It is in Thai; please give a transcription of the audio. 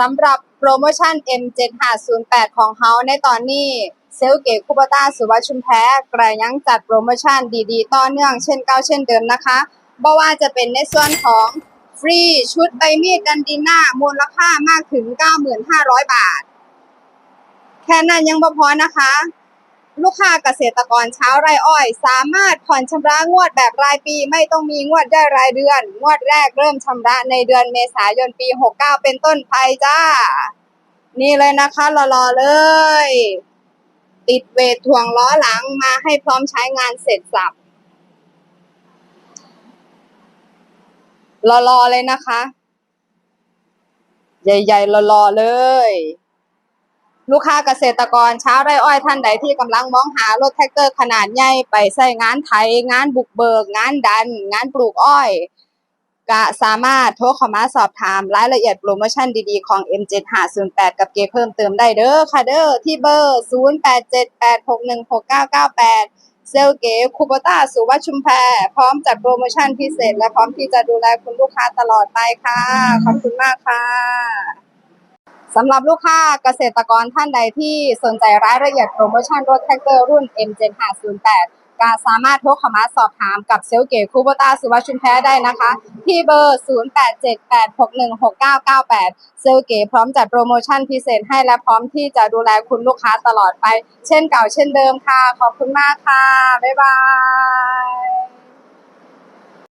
สำหรับโปรโมชั่น M7508 ของเฮาในตอนนี้เซลเก๋คูปต้าสุวัชชุมแพกระยังจัดโปรโมชั่นดีๆ ต่อเนื่องเช่นเก้าเช่นเดิมนะคะบ่ว่าจะเป็นในส่วนของฟรีชุดใบมีดดันดิน่ามูลค่ามากถึง 9,500 บาท แค่นั้นยังบ่พอนะคะ ลูกค้าเกษตรกรชาวไร่อ้อย สามารถผ่อนชำระงวดแบบรายปี ไม่ต้องมีงวดได้รายเดือน งวดแรกเริ่มชำระในเดือนเมษายนปี 69 เป็นต้นไปจ้า นี่เลยนะคะรอๆเลย ติดเวทถ่วงล้อหลังมาให้พร้อมใช้งานเสร็จสับรอๆเลยนะคะ ใหญ่ๆรอๆเลย ลูกค้าเกษตรกรชาวไร่อ้อยท่านใดที่กำลังมองหารถแท็กเตอร์ขนาดใหญ่ไปใช้งานไถงานบุกเบิก งานดัน งานปลูกอ้อย ก็สามารถโทรเข้ามาสอบถามรายละเอียดโปรโมชั่นดีๆของ M7508 กับเกเพิ่มเติมได้เด้อค่ะเด้อที่เบอร์ 0878616998 เซลเก๋คูโบต้าสุวัชชุมแพพร้อมจัดโปรโมชั่นพิเศษ และพร้อมที่จะดูแลคุณลูกค้าตลอดไปค่ะ ขอบคุณมากค่ะ สำหรับลูกค้าเกษตรกรท่านใดที่สนใจรายละเอียดโปรโมชั่นรถแท็กเตอร์รุ่น M7508 ก็สามารถโทรเข้ามาสอบถามกับเซลลเก๋คูโบต้าสุวัชชุมแพได้นะคะ ที่เบอร์ 0878616998 เซลลเก๋พร้อมจัดโปรโมชั่นพิเศษให้และพร้อมที่จะดูแลคุณลูกค้าตลอดไป เช่นเก่าเช่นเดิมค่ะ ขอบคุณมากค่ะ บ๊ายบาย